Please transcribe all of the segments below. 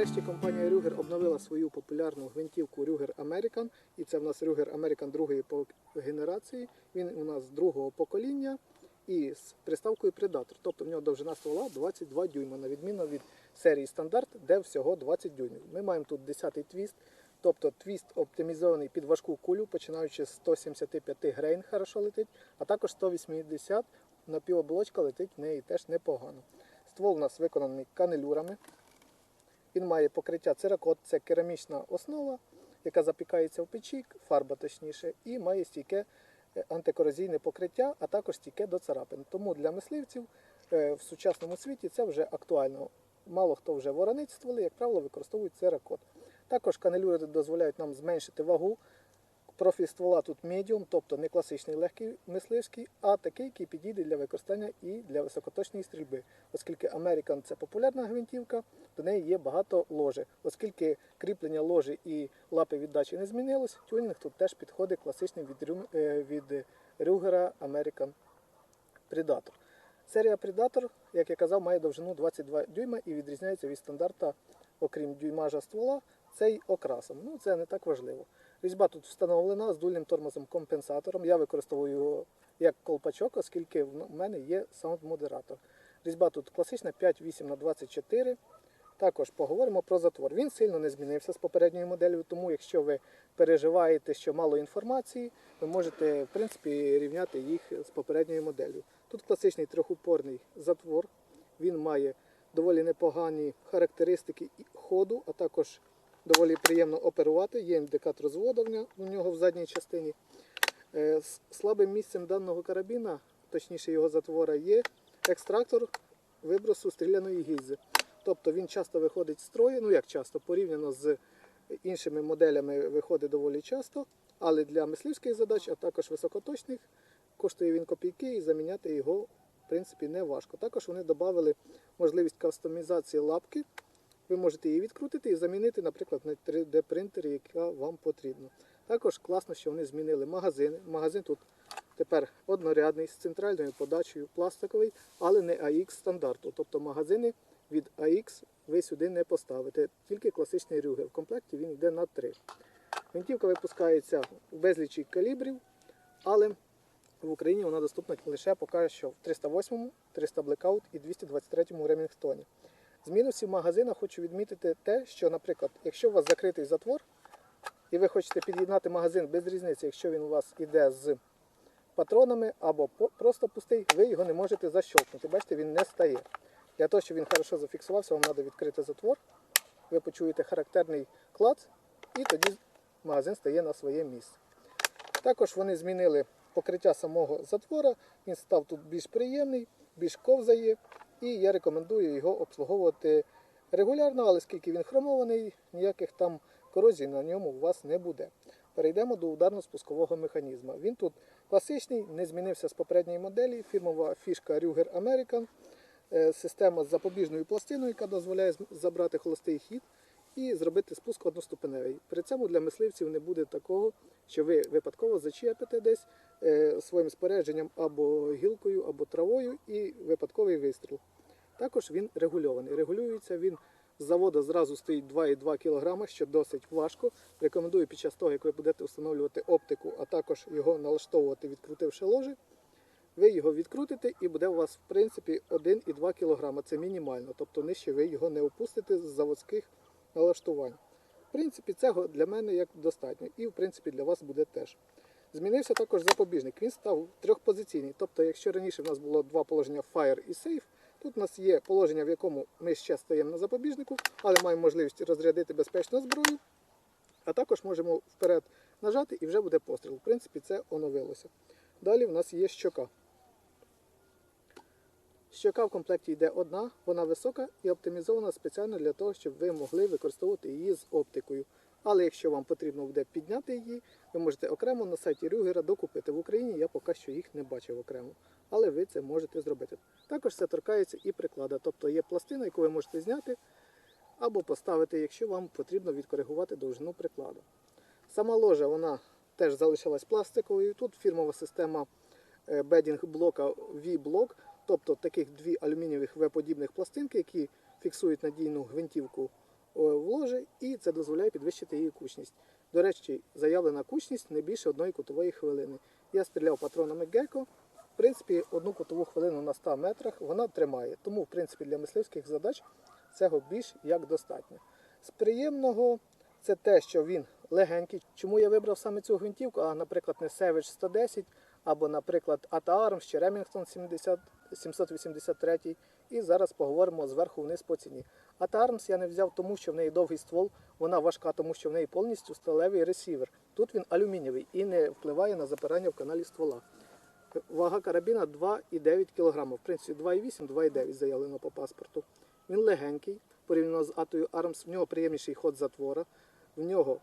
Нарешті компанія Ruger обновила свою популярну гвинтівку Ruger American. І це в нас Ruger American другої генерації. Він у нас другого покоління і з приставкою Predator. Тобто в нього довжина ствола 22 дюйма, на відміну від серії стандарт, де всього 20 дюймів. Ми маємо тут 10-й твіст. Тобто твіст оптимізований під важку кулю, починаючи з 175 грейн, хорошо летить, а також 180 напівоболочка летить в неї теж непогано. Ствол у нас виконаний канелюрами. Він має покриття циракот, це керамічна основа, яка запікається в печі, фарба точніше, і має стійке е, антикорозійне покриття, а також стійке до царапин. Тому для мисливців е, в сучасному світі це вже актуально. Мало хто вже воронить стволи, як правило, використовують циракот. Також канелюри дозволяють нам зменшити вагу. Профіль ствола тут медіум, тобто не класичний легкий мисливський, а такий, який підійде для використання і для високоточної стрільби. Оскільки American це популярна гвинтівка, до неї є багато ложі. Оскільки кріплення ложі і лапи віддачі не змінилось, тюнінг тут теж підходить класичний від, е, від Ruger American Predator. Серія Predator, як я казав, має довжину 22 дюйма і відрізняється від стандарта, окрім дюймажа ствола, цей окрасом. Ну, це не так важливо. Різьба тут встановлена з дульним тормозом компенсатором. Я використовую його як колпачок, оскільки в мене є саунд-модератор. Різьба тут класична 5-8 на 24 Також поговоримо про затвор. Він сильно не змінився з попередньою моделлю, тому якщо ви переживаєте, що мало інформації, ви можете в принципі рівняти їх з попередньою моделлю. Тут класичний трьохупорний затвор. Він має доволі непогані характеристики ходу, а також доволі приємно оперувати. Є індикатор зводування у нього в задній частині. Е, Слабим місцем даного карабіна, точніше його затвора, є екстрактор вибросу стріляної гільзи. Тобто він часто виходить з строю, ну як часто, порівняно з іншими моделями виходить доволі часто, але для мисливських задач, а також високоточних, коштує він копійки і заміняти його в принципі не важко. Також вони додали можливість кастомізації лапки. Ви можете її відкрутити і замінити, наприклад, на 3D принтері, яка вам потрібна. Також класно, що вони змінили магазини. Магазин тут тепер однорядний з центральною подачею, пластиковий, але не AX стандарту. Тобто магазини від AX ви сюди не поставите, тільки класичний рюгер. В комплекті він йде на 3. Гвинтівка випускається в безлічі калібрів, але в Україні вона доступна лише поки що в 308, 300 Blackout і 223 Ремінгтоні. З мінусів магазина хочу відмітити те, що, наприклад, якщо у вас закритий затвор, і ви хочете під'єднати магазин без різниці, якщо він у вас іде з патронами або просто пустий, ви його не можете защолкнути. Бачите, він не стає. Для того, щоб він хорошо зафіксувався, вам треба відкрити затвор. Ви почуєте характерний клац, і тоді магазин стає на своє місце. Також вони змінили покриття самого затвора. Він став тут більш приємний, більш ковзає, і я рекомендую його обслуговувати регулярно, але оскільки він хромований, ніяких там корозій на ньому у вас не буде. Перейдемо до ударно-спускового механізму. Він тут класичний, не змінився з попередньої моделі. Фірмова фішка Ruger American. Е, Система з запобіжною пластиною, яка дозволяє забрати холостий хід і зробити спуск одноступеневий. При цьому для мисливців не буде такого, що ви випадково зачепите десь своїм спорядженням або гілкою, або травою і випадковий вистріл. Також він регульований. Регулюється він з заводу зразу стоїть 2,2 кг, що досить важко. Рекомендую під час того, як ви будете встановлювати оптику, а також його налаштовувати, відкрутивши ложі. Ви його відкрутите і буде у вас в принципі 1,2 кг. Це мінімально, тобто нижче ви його не опустите з заводських налаштувань. В принципі, цього для мене як достатньо, і в принципі для вас буде теж. Змінився також запобіжник. Він став трьохпозиційний. Тобто, якщо раніше в нас було два положення Fire і Safe, тут у нас є положення, в якому ми ще стоїмо на запобіжнику, але маємо можливість розрядити безпечно зброю. А також можемо вперед нажати і вже буде постріл. В принципі, це оновилося. Далі в нас є щока. Щока в комплекті йде одна, вона висока і оптимізована спеціально для того, щоб ви могли використовувати її з оптикою. Але якщо вам потрібно буде підняти її, ви можете окремо на сайті Рюгера докупити. В Україні я поки що їх не бачив окремо. Але ви це можете зробити. Також це торкається і приклада, тобто є пластина, яку ви можете зняти або поставити, якщо вам потрібно відкоригувати довжину прикладу. Сама ложа вона теж залишилась пластиковою. Тут фірмова система е, бедінг блока V-блок, тобто таких дві алюмінієвих В-подібних пластинки, які фіксують надійну гвинтівку в ложі, і це дозволяє підвищити її кучність. До речі, заявлена кучність не більше одної кутової хвилини. Я стріляв патронами Геко. В принципі, одну кутову хвилину на 100 метрах вона тримає. Тому, в принципі, для мисливських задач цього більш як достатньо. З приємного це те, що він легенький. Чому я вибрав саме цю гвинтівку, а, наприклад, не Savage 110 або, наприклад, Arms чи Remington 70, 783. І зараз поговоримо зверху вниз по ціні. Arms я не взяв тому, що в неї довгий ствол, вона важка, тому що в неї повністю сталевий ресівер. Тут він алюмінієвий і не впливає на запирання в каналі ствола. Вага карабіна 2,9 кг. В принципі, 2,8, 2,9 заявлено по паспорту. Він легенький, порівняно з Атою Arms, в нього приємніший ход затвора, в нього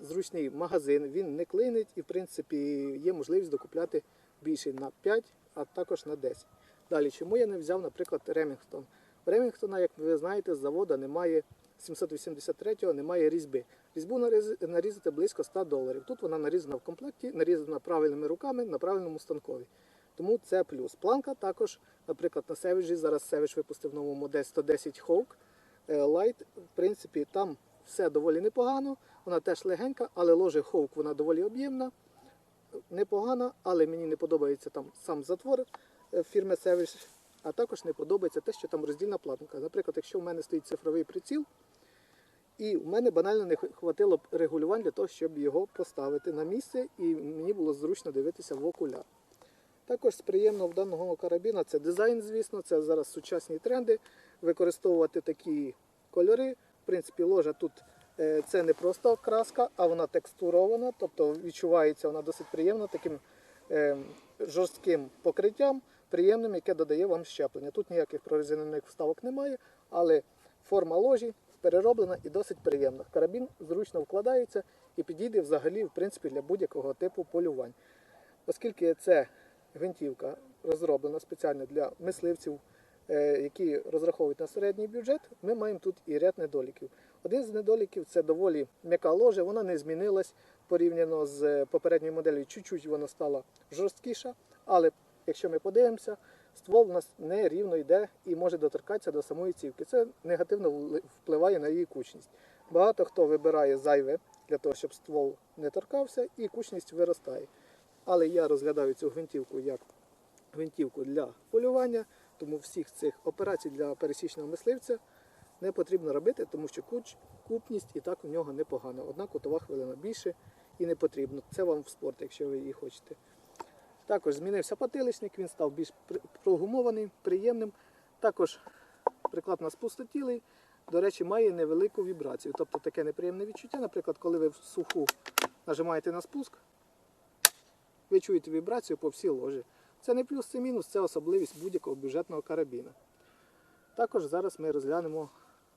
зручний магазин, він не клинить і, в принципі, є можливість докупляти більше на 5, а також на 10. Далі, чому я не взяв, наприклад, Ремінгтон? Ремінгтона, як ви знаєте, з завода немає 783-го, немає різьби. Різьбу нарізати близько 100 доларів. Тут вона нарізана в комплекті, нарізана правильними руками на правильному станкові. Тому це плюс. Планка також, наприклад, на Savage, зараз Savage випустив нову модель 110 Hawk е, Light. В принципі, там все доволі непогано. Вона теж легенька, але ложе Hawk вона доволі об'ємна, непогана, але мені не подобається там сам затвор фірми Savage, а також не подобається те, що там роздільна платинка. Наприклад, якщо в мене стоїть цифровий приціл, і в мене банально не хватило б регулювань для того, щоб його поставити на місце, і мені було зручно дивитися в окуляр. Також з приємного в даного карабіна це дизайн, звісно, це зараз сучасні тренди. Використовувати такі кольори. В принципі, ложа тут е, це не просто краска, а вона текстурована, тобто відчувається вона досить приємно таким е, жорстким покриттям, приємним, яке додає вам щеплення. Тут ніяких прорезинених вставок немає, але форма ложі перероблена і досить приємна. Карабін зручно вкладається і підійде взагалі в принципі, для будь-якого типу полювань. Оскільки це гвинтівка розроблена спеціально для мисливців, е, які розраховують на середній бюджет, ми маємо тут і ряд недоліків. Один з недоліків це доволі м'яка ложа, вона не змінилась порівняно з попередньою моделлю. Чуть-чуть вона стала жорсткіша, але якщо ми подивимося, ствол у нас не рівно йде і може доторкатися до самої цівки. Це негативно впливає на її кучність. Багато хто вибирає зайве для того, щоб ствол не торкався, і кучність виростає. Але я розглядаю цю гвинтівку як гвинтівку для полювання, тому всіх цих операцій для пересічного мисливця не потрібно робити, тому що куч, купність і так у нього непогана. Одна кутова хвилина більше і не потрібно. Це вам в спорт, якщо ви її хочете. Також змінився потиличник, він став більш прогумований, приємним. Також приклад у нас пустотілий, до речі, має невелику вібрацію. Тобто таке неприємне відчуття. Наприклад, коли ви в суху нажимаєте на спуск, ви чуєте вібрацію по всій ложі. Це не плюс, це мінус, це особливість будь-якого бюджетного карабіна. Також зараз ми розглянемо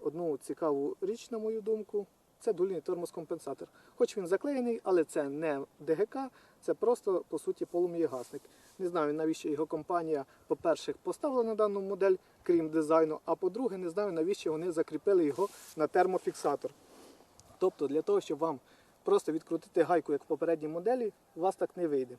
одну цікаву річ, на мою думку. Це дульний тормозкомпенсатор. Хоч він заклеєний, але це не ДГК, це просто по суті полум'єгасник. Не знаю, навіщо його компанія, по-перше, поставила на дану модель, крім дизайну, а по-друге, не знаю, навіщо вони закріпили його на термофіксатор. Тобто для того, щоб вам просто відкрутити гайку, як в попередній моделі, у вас так не вийде.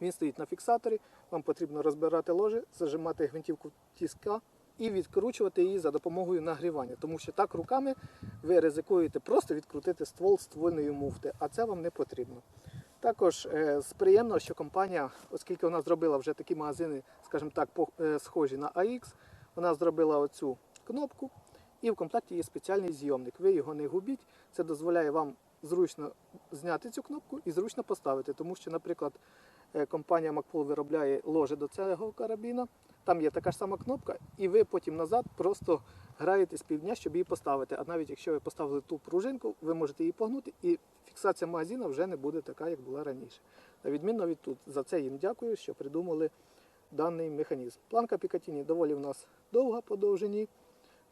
Він стоїть на фіксаторі, вам потрібно розбирати ложе, зажимати гвинтівку тіска і відкручувати її за допомогою нагрівання. Тому що так руками ви ризикуєте просто відкрутити ствол ствольної муфти, а це вам не потрібно. Також е, з приємного, що компанія, оскільки вона зробила вже такі магазини, скажімо так, е, схожі на AX, вона зробила оцю кнопку, і в комплекті є спеціальний зйомник. Ви його не губіть, це дозволяє вам зручно зняти цю кнопку і зручно поставити. Тому що, наприклад, е, компанія Макпол виробляє ложе до цього карабіна, там є така ж сама кнопка, і ви потім назад просто граєте з півдня, щоб її поставити. А навіть якщо ви поставили ту пружинку, ви можете її погнути, і фіксація магазина вже не буде така, як була раніше. На відмінно від тут. За це їм дякую, що придумали даний механізм. Планка Пікатіні доволі в нас довга по довжині.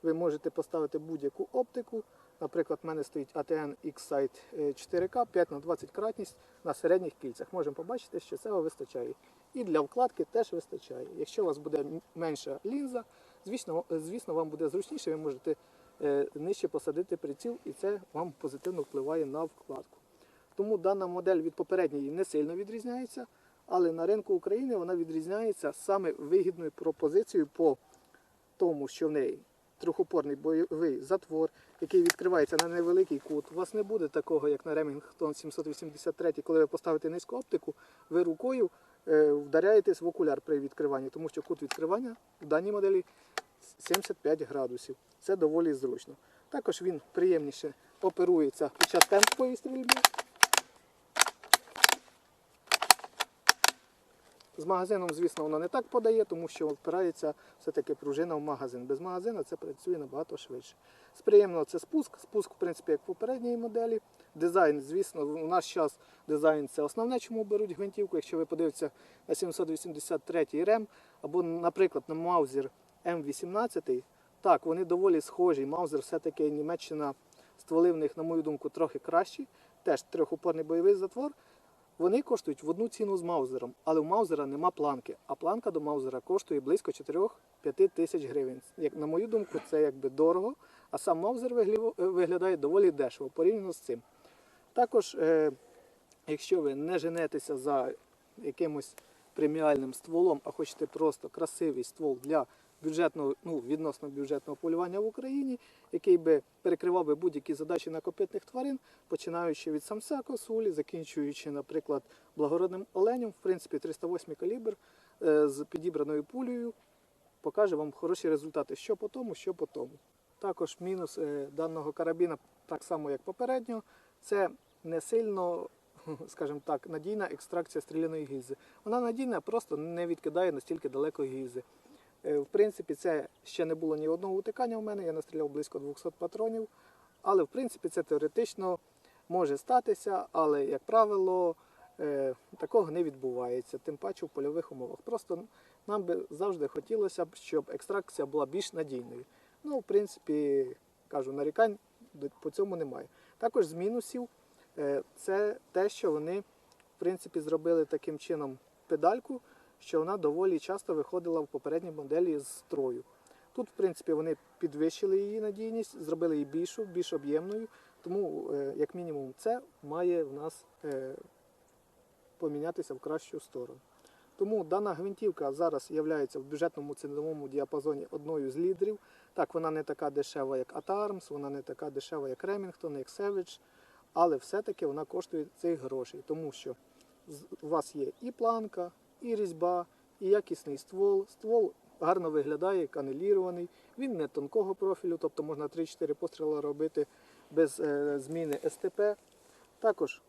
Ви можете поставити будь-яку оптику. Наприклад, в мене стоїть ATN X-Sight 4K 5 на 20 кратність на середніх кільцях. Можемо побачити, що цього вистачає. І для вкладки теж вистачає. Якщо у вас буде менша лінза, звісно, звісно, вам буде зручніше, ви можете е, нижче посадити приціл, і це вам позитивно впливає на вкладку. Тому дана модель від попередньої не сильно відрізняється, але на ринку України вона відрізняється саме вигідною пропозицією по тому, що в неї трьохопорний бойовий затвор, який відкривається на невеликий кут. У вас не буде такого, як на Remington 783, коли ви поставите низьку оптику, ви рукою вдаряєтесь в окуляр при відкриванні, тому що кут відкривання в даній моделі 75 градусів. Це доволі зручно. Також він приємніше оперується під час темпової стрільби. З магазином, звісно, воно не так подає, тому що впирається все-таки пружина в магазин. Без магазина це працює набагато швидше. З приємного це спуск. Спуск, в принципі, як в попередній моделі. Дизайн, звісно, у наш час дизайн це основне, чому беруть гвинтівку. Якщо ви подивитеся на 783 рем, або, наприклад, на Маузер М18, так, вони доволі схожі. Маузер все-таки Німеччина стволи в них, на мою думку, трохи кращі. Теж трьохопорний бойовий затвор. Вони коштують в одну ціну з Маузером, але у Маузера нема планки, а планка до Маузера коштує близько 4-5 тисяч гривень. Як, на мою думку, це якби дорого, а сам Маузер виглядає доволі дешево порівняно з цим. Також, е, якщо ви не женетеся за якимось преміальним стволом, а хочете просто красивий ствол для бюджетного, ну, відносно бюджетного полювання в Україні, який би перекривав би будь-які задачі на копитних тварин, починаючи від самця косулі, закінчуючи, наприклад, благородним оленем, в принципі, 308 калібр е, з підібраною пулею, покаже вам хороші результати, що по тому, що по тому. Також мінус е, даного карабіна, так само як попереднього, це не сильно, скажімо так, надійна екстракція стріляної гільзи. Вона надійна, просто не відкидає настільки далеко гільзи. Е, В принципі, це ще не було ні одного утикання в мене, я настріляв близько 200 патронів. Але в принципі це теоретично може статися, але, як правило, е, такого не відбувається, тим паче в польових умовах. Просто нам би завжди хотілося б, щоб екстракція була більш надійною. Ну, в принципі, кажу, нарікань по цьому немає. Також з мінусів це те, що вони в принципі зробили таким чином педальку, що вона доволі часто виходила в попередній моделі з строю. Тут, в принципі, вони підвищили її надійність, зробили її більшу, більш об'ємною, тому, е, як мінімум, це має в нас е, помінятися в кращу сторону. Тому дана гвинтівка зараз є в бюджетному ціновому діапазоні одною з лідерів. Так, вона не така дешева, як AT-Arms, вона не така дешева, як Remington, як Savage, але все-таки вона коштує цих грошей, тому що у вас є і планка, і різьба, і якісний ствол. Ствол гарно виглядає, канелірований, він не тонкого профілю, тобто можна 3-4 постріли робити без е, зміни СТП. Також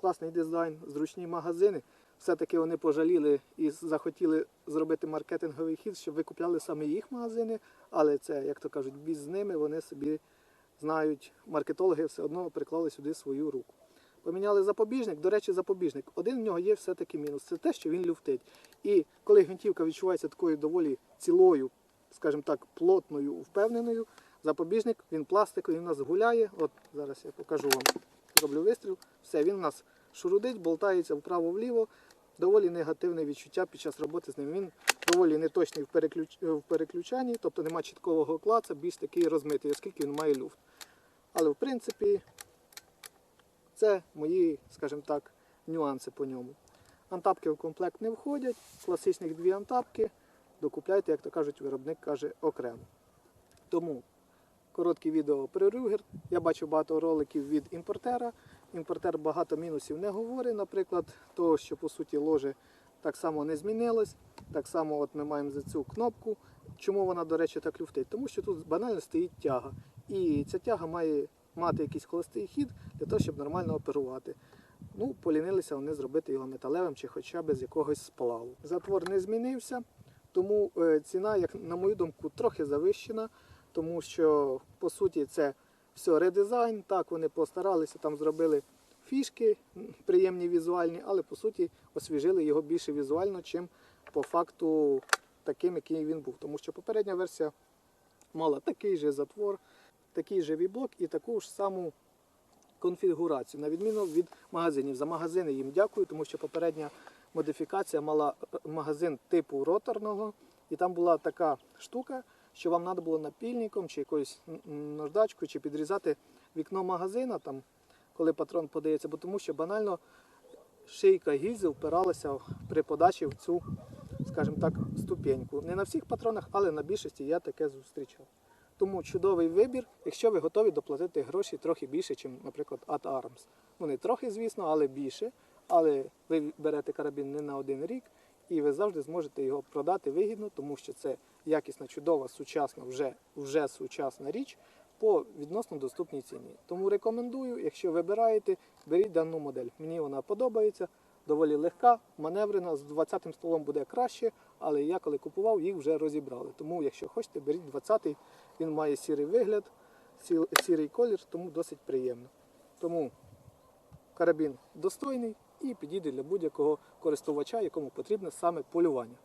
класний дизайн, зручні магазини. Все-таки вони пожаліли і захотіли зробити маркетинговий хід, щоб ви купляли саме їх магазини, але це, як то кажуть, біз ними, вони собі знають, маркетологи все одно приклали сюди свою руку. Поміняли запобіжник. До речі, запобіжник. Один в нього є все-таки мінус. Це те, що він люфтить. І коли гвинтівка відчувається такою доволі цілою, скажімо так, плотною, впевненою, запобіжник, він пластиковий, він у нас гуляє. От зараз я покажу вам. Зроблю вистріл. Все, він у нас шурудить, болтається вправо-вліво. Доволі негативне відчуття під час роботи з ним. Він доволі неточний в, переключ... в переключанні, тобто нема чіткового клаца, більш такий розмитий, оскільки він має люфт. Але в принципі це мої, скажімо так, нюанси по ньому. Антапки в комплект не входять, класичних дві антапки. Докупляйте, як то кажуть, виробник каже окремо. Тому коротке відео про Рюгер. Я бачу багато роликів від імпортера. Імпортер багато мінусів не говорить, наприклад, того, що по суті ложе так само не змінилось. Так само от ми маємо за цю кнопку. Чому вона, до речі, так люфтить? Тому що тут банально стоїть тяга. І ця тяга має мати якийсь холостий хід для того, щоб нормально оперувати. Ну, полінилися вони зробити його металевим чи хоча б з якогось сплаву. Затвор не змінився, тому е, ціна, як на мою думку, трохи завищена, тому що по суті це все редизайн. Так, вони постаралися, там зробили фішки приємні візуальні, але по суті освіжили його більше візуально, чим по факту таким, який він був. Тому що попередня версія мала такий же затвор, такий же віблок і таку ж саму конфігурацію, на відміну від магазинів. За магазини їм дякую, тому що попередня модифікація мала е, магазин типу роторного, і там була така штука, що вам треба було напільником чи якоюсь наждачкою, чи підрізати вікно магазина, там, коли патрон подається, бо тому що банально шийка гільзи впиралася при подачі в цю, скажімо так, ступеньку. Не на всіх патронах, але на більшості я таке зустрічав. Тому чудовий вибір, якщо ви готові доплатити гроші трохи більше, ніж, наприклад, At Arms. Вони трохи, звісно, але більше. Але ви берете карабін не на один рік, і ви завжди зможете його продати вигідно, тому що це якісна, чудова, сучасна, вже, вже сучасна річ по відносно доступній ціні. Тому рекомендую, якщо вибираєте, беріть дану модель. Мені вона подобається, доволі легка, маневрена, з 20-м столом буде краще, але я коли купував, їх вже розібрали. Тому, якщо хочете, беріть 20-й, він має сірий вигляд, сірий колір, тому досить приємно. Тому карабін достойний і підійде для будь-якого користувача, якому потрібне саме полювання.